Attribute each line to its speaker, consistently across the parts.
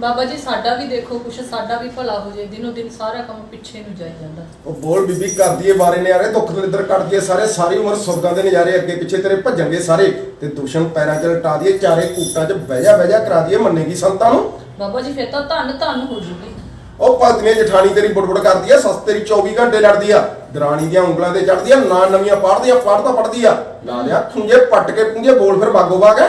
Speaker 1: ਬਾਬਾ ਜੀ ਸਾਡਾ ਵੀ ਦੇਖੋ ਕੁਛ ਸਾਡਾ ਵੀ ਭਲਾ ਹੋ ਜਾਏ ਦਿਨੋ ਦਿਨ ਸਾਰਾ ਕੰਮ ਪਿੱਛੇ ਨੂੰ ਜਾਈ ਜਾਂਦਾ।
Speaker 2: ਉਹ ਬੋਲ ਬੀਬੀ ਕਰਦੀ ਏ ਬਾਰੇ ਨਿਆਰੇ ਦੁੱਖ ਦਲਿੱਦਰ ਕੱਟਦੀ ਏ ਸਾਰੇ ਸਾਰੀ ਉਮਰ ਸੁਰਗਾਂ ਦੇ ਨਜ਼ਾਰੇ ਅੱਗੇ ਪਿੱਛੇ ਤੇਰੇ ਭੱਜਣਗੇ ਸਾਰੇ। ਤੇ ਦੁਸ਼ਮਣ ਪੈਰਾਂ 'ਚ ਲਟਾ ਦਈਏ ਚਾਰੇ ਕੂਟਾਂ 'ਚ ਬਹਿ ਜਾ ਬਹਿ ਜਾ ਕਰਾ ਦਈਏ ਮੰਨੇਗੀ ਸੰਤਾਂ ਨੂੰ।
Speaker 1: ਬਾਬਾ ਜੀ ਫਿਰ ਤਾਂ ਧੰਨ ਧੰਨ ਹੋ ਜੂਗੀ।
Speaker 2: ਉਹ ਪਤਨੀ ਜਠਾਣੀ ਤੇਰੀ ਬੁੜਬੁੜ ਕਰਦੀ ਆ ਸੱਸ ਤੇਰੀ 24 ਘੰਟੇ ਲੜਦੀ ਆ। ਦਰਾਣੀ ਦੀਆਂ ਉਂਗਲਾਂ ਤੇ ਚੜਦੀ ਆ ਨਾ ਨਵੀਆਂ ਪੜਦੀਆਂ ਪੜਦਾ ਪੜਦੀ ਆ। ਲਾ ਲਿਆ ਖੁੰਝੇ ਪੱਟ ਕੇ ਪੁੰਝੇ ਬੋਲ ਫਿਰ ਬਾਗੋ ਬਾਗ ਹੈ।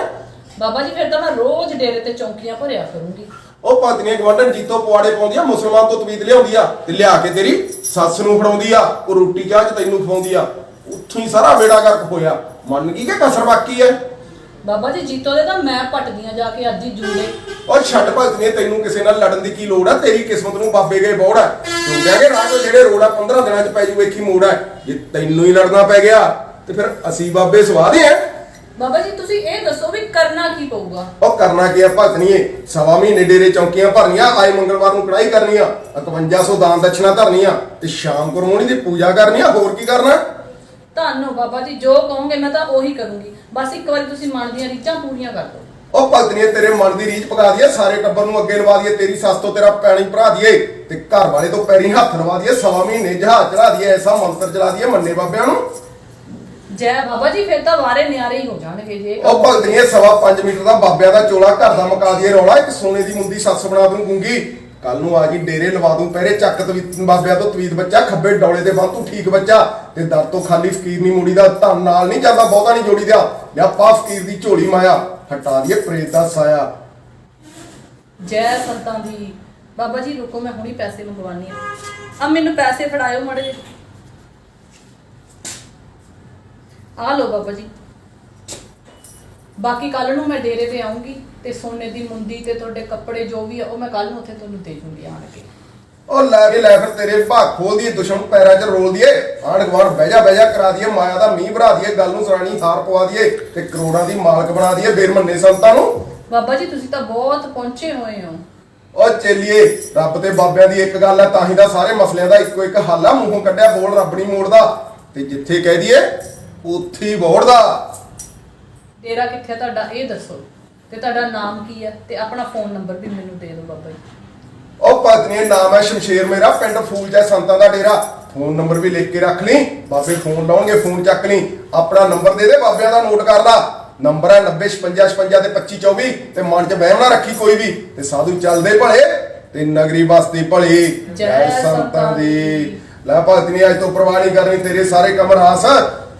Speaker 1: ਬਾਬਾ ਜੀ ਫਿਰ ਤਾਂ ਮੈਂ ਰੋਜ਼ ਡੇਰੇ ਤੇ ਚੌਂਕੀਆਂ ਭਰਿਆ ਕਰੂੰਗੀ।
Speaker 2: ਉਹ ਪਤਨੀ ਗਵੰਡਨ ਜੀਤੋ ਪਵਾੜੇ ਪਾਉਂਦੀ ਆ ਮੁਸਲਮਾਨ ਤੋਂ ਤਵੀਤ ਲਿਆਉਂਦੀ ਆ ਤੇ ਲਿਆ ਕੇ ਤੇਰੀ ਸੱਸ ਨੂੰ ਫੜਾਉਂਦੀ ਆ ਉਹ ਰੋਟੀ ਚਾਹ ਚ ਤੈਨੂੰ ਖਵਾਉਂਦੀ ਆ। ਉੱਥੋਂ ਹੀ ਸਾਰਾ ਬੇੜਾ ਗਰਕ ਹੋਇਆ। ਮੰਨ ਗਈ ਕਿ ਕਸਰ ਬਾਕੀ ਹੈ?
Speaker 1: ਬਾਬਾ ਜੀ ਜੀਤੋ ਦੇ ਤਾਂ ਮੈਂ ਪਟਦੀਆਂ ਜਾ ਕੇ ਅੱਜ ਹੀ ਜੂਲੇ
Speaker 2: ਉਹ ਛੱਡ ਭਗਤਨੀ ਤੈਨੂੰ ਕਿਸੇ ਨਾਲ ਲੜਨ ਦੀ ਕੀ ਲੋੜ ਆ? ਤੇਰੀ ਕਿਸਮਤ ਨੂੰ ਬਾਬੇ ਗਏ ਬੋੜ ਆ। ਤੂੰ ਕਹਿ ਕੇ ਰਾਜੋ ਜਿਹੜੇ ਰੋੜ ਆ 15 ਦਿਨਾਂ ਚ ਪੈ ਜੂ ਵੇਖੀ ਮੋੜ ਆ। ਜੇ ਤੈਨੂੰ ਹੀ ਲੜਨਾ ਪੈ ਗਿਆ ਤੇ ਫਿਰ ਅਸੀਂ ਬਾਬੇ ਸਵਾਦੇ ਆ।
Speaker 1: ਬਾਬਾ ਜੀ ਤੁਸੀਂ ਇਹ ਦੱਸੋ ਵੀ ਕਰਨਾ ਕੀ ਪਊਗਾ?
Speaker 2: ਉਹ ਕਰਨਾ ਕੀ ਆ ਭਗਤਨੀਏ ਸਵਾ ਮਹੀਨੇ ਡੇਰੇ ਚੌਂਕੀਆਂ ਭਰਨੀਆਂ ਆਏ ਮੰਗਲਵਾਰ ਨੂੰ ਕੜਾਈ ਕਰਨੀ ਆ 5100 ਦਾਨ ਦਕਸ਼ਨਾ ਧਰਨੀ ਆ ਤੇ ਸ਼ਾਮ ਗੁਰਮੋਣੀ ਦੀ ਪੂਜਾ ਕਰਨੀ ਆ ਹੋਰ ਕੀ ਕਰਨਾ?
Speaker 1: ਧੰਨੋ ਬਾਬਾ ਜੀ ਜੋ ਕਹੋਗੇ ਮੈਂ ਤਾਂ ਉਹੀ ਕਰੂੰਗੀ। ਬਸ ਇੱਕ ਵਾਰੀ ਤੁਸੀਂ ਮਨ ਦੀਆਂ ਰੀਝਾਂ ਪੂਰੀਆਂ ਕਰ ਦਿਓ।
Speaker 2: ਉਹ ਭਗਤਨੀਏ ਤੇਰੇ ਮਨ ਦੀ ਰੀਝ ਪਕਾ ਦਈਏ ਸਾਰੇ ਟੱਬਰ ਨੂੰ ਅੱਗੇ ਲਵਾ ਦਈਏ ਤੇਰੀ ਸੱਸ ਤੋਂ ਤੇਰਾ ਪੈਣੀ ਭਰਾ ਦਈਏ ਤੇ ਘਰ ਵਾਲੇ ਤੋਂ ਪੈਰੀ ਹੱਥ ਲਵਾ ਦਈਏ ਸਵਾ ਮਹੀਨੇ ਜਹਾਜ਼ ਚੜਾ ਦਈਏ ਐਸਾ ਮੰਤਰ ਚਲਾ ਦਈਏ ਮੰਨੇ ਬਾਬਿਆਂ ਨੂੰ।
Speaker 1: ਜੈ ਬਾਬਾ ਜੀ ਫਿਰ ਤਾਂ ਵਾਰੇ ਨਿਆਰੇ ਹੀ ਹੋ ਜਾਣਗੇ ਜੇ।
Speaker 2: ਉਹ ਭਗਤਨੀਏ ਸਵਾ 5 ਮੀਟਰ ਦਾ ਬਾਬਿਆਂ ਦਾ ਚੋਲਾ ਘਰ ਦਾ ਮਕਾ ਦਈਏ ਰੌਲਾ ਇੱਕ ਸੋਨੇ ਦੀ ਮੁੰਦੀ ਸੱਸ ਬਣਾ ਦੂੰ ਗੁੰਗੀ। ਕੱਲ ਨੂੰ ਆ ਜੀ ਡੇਰੇ ਲਵਾ ਦੂੰ ਪਹਿਰੇ ਚੱਕ ਤਵੀਤ ਬਾਬਿਆਂ ਤੋਂ ਤਵੀਤ ਬੱਚਾ ਖੱਬੇ ਡੌਲੇ ਦੇ ਬੰਦ ਤੂੰ ਠੀਕ ਬੱਚਾ। ਤੇ ਦਰ ਤੋਂ ਖਾਲੀ ਫਕੀਰ ਨਹੀਂ ਮੁੜੀ ਦਾ ਧਨ ਨਾਲ ਨਹੀਂ ਜਾਂਦਾ ਬਹੁਤਾ ਨਹੀਂ ਜੋੜੀ ਦਾ ਲਿਆ ਪਾ ਫਕੀਰ ਦੀ ਝੋਲੀ ਮਾਇਆ ਹਟਾ ਦਈਏ ਪ੍ਰੇਤ ਦਾ ਸਾਇਆ।
Speaker 1: ਜੈ ਸੰਤਾਂ ਦੀ ਬਾਬਾ ਜੀ ਰੁਕੋ ਮੈਂ ਹੁਣੀ ਪੈਸੇ ਮੰਗਵਾਨੀ ਆ ਆ ਮੈਨੂੰ ਪੈਸੇ ਫੜਾਇਓ ਮੜੇ ਜੇ ਆ ਲਓ ਬਾਬਾ ਜੀ। ਬਾਕੀ ਕੱਲ ਨੂੰ ਮੈਂ ਡੇਰੇ ਤੇ ਆਉਂਗੀ ਤੇ ਸੋਨੇ ਦੀ ਮੁੰਦੀ ਤੇ ਤੁਹਾਡੇ ਕੱਪੜੇ ਜੋ ਵੀ ਆ ਉਹ ਮੈਂ ਕੱਲ ਨੂੰ ਉੱਥੇ ਤੁਹਾਨੂੰ ਦੇ ਜੂੰਗੀ ਆਣ ਕੇ।
Speaker 2: ਉਹ ਲੈ ਕੇ ਲੈ ਫਿਰ ਤੇਰੇ ਭਾਗ ਖੋਲ ਦੀਏ ਦੁਸ਼ਮਣ ਪੈਰਾਂ 'ਚ ਰੋਲ ਦੀਏ। ਆਂਢ ਗੁਆਂਢ ਬਹਿ ਜਾ ਬਹਿ ਜਾ ਕਰਾ ਦਈਏ ਮਾਇਆ ਦਾ ਮੀਂਹ ਭਰਾ ਦਈਏ ਗੱਲ ਨੂੰ ਸਰਾਣੀ ਹਾਰ ਪਵਾ ਦਈਏ ਤੇ ਕਰੋੜਾਂ ਦੀ ਮਾਲਕ ਬਣਾ ਦਈਏ ਬੇਰ ਮੰਨੇ ਸੰਤਾਂ ਨੂੰ।
Speaker 1: ਬਾਬਾ ਜੀ ਤੁਸੀਂ ਤਾਂ ਬਹੁਤ ਪਹੁੰਚੇ ਹੋਏ ਹੋ।
Speaker 2: ਉਹ ਚੱਲੀਏ ਰੱਬ ਤੇ ਬਾਬਿਆਂ ਦੀ ਇੱਕ ਗੱਲ ਹੈ ਤਾਂ ਹੀ ਦਾ ਸਾਰੇ ਮਸਲਿਆਂ ਦਾ ਇੱਕੋ ਇੱਕ ਹੱਲ ਆ। ਮੂੰਹੋਂ ਕੱਢਿਆ ਬੋਲ ਰੱਬ ਨਹੀਂ ਮੋੜਦਾ। ਤੇ ਜਿੱਥੇ ਕਹਿ ਦਈਏ ਉੱਥੇ ਹੀ ਬੋੜਦਾ।
Speaker 1: ਡੇਰਾ ਕਿੱਥੇ ਆ ਤੁਹਾਡਾ? ਇਹ ਦੱਸੋ। ਤੇ ਤੁਹਾਡਾ ਨਾਮ ਕੀ ਹੈ ਤੇ ਆਪਣਾ ਫੋਨ ਨੰਬਰ ਵੀ ਮੈਨੂੰ ਦੇ ਦਿਓ ਬਾਬਾ ਜੀ।
Speaker 2: ਉਹ ਪਤਨੀ ਨਾਮ ਹੈ ਸ਼ਮਸ਼ੇਰ ਮੇਰਾ ਪਿੰਡ ਫੂਲ ਜੈ ਸੰਤਾਂ ਦਾ ਡੇਰਾ। ਫੋਨ ਨੰਬਰ ਵੀ ਲਿਖ ਕੇ ਰੱਖ ਲਈ। ਬਾਬੇ ਫੋਨ ਲਾਉਣਗੇ ਫੋਨ ਚੱਕ ਲਈ। ਆਪਣਾ ਨੰਬਰ ਦੇ ਦੇ ਬਾਬਿਆਂ ਦਾ ਨੋਟ ਕਰ ਲਾ। ਨੰਬਰ ਹੈ 905656 ਤੇ 2524 ਤੇ ਮਨ 'ਚ ਵਹਿਮ ਨਾ ਰੱਖੀ ਕੋਈ ਵੀ। ਤੇ ਸਾਧੂ ਚੱਲਦੇ ਭਲੇ ਤੇ ਨਗਰੀ ਬਸਤੀ ਭਲੀ।
Speaker 1: ਜੈ ਸੰਤਾਂ ਦੀ।
Speaker 2: ਲੈ ਭਗਤਨੀ ਅੱਜ ਤੋਂ ਪ੍ਰਵਾਹ ਨਹੀਂ ਕਰਨੀ ਤੇਰੇ ਸਾਰੇ ਕੰਮ ਰਾਸ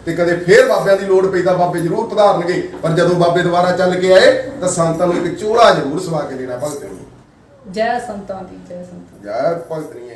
Speaker 2: ਤੇ ਕਦੇ ਫੇਰ ਬਾਬਿਆਂ ਦੀ ਲੋੜ ਪਈ ਤਾਂ ਬਾਬੇ ਜ਼ਰੂਰ ਪਧਾਰਨਗੇ। ਪਰ ਜਦੋਂ ਬਾਬੇ ਦੁਬਾਰਾ ਚੱਲ ਕੇ ਆਏ ਤਾਂ ਸੰਤਾਂ ਨੂੰ ਇੱਕ ਚੋਲਾ ਜ਼ਰੂਰ ਸਵਾ ਕੇ ਦੇਣਾ ਭਗਤ ਨੂੰ।
Speaker 1: ਜੈ ਸੰਤਾਂ ਦੀ ਜੈ ਸੰਤਾਂ।
Speaker 2: ਜੈ ਭਗਤ ਨਹੀਂ ਹੈ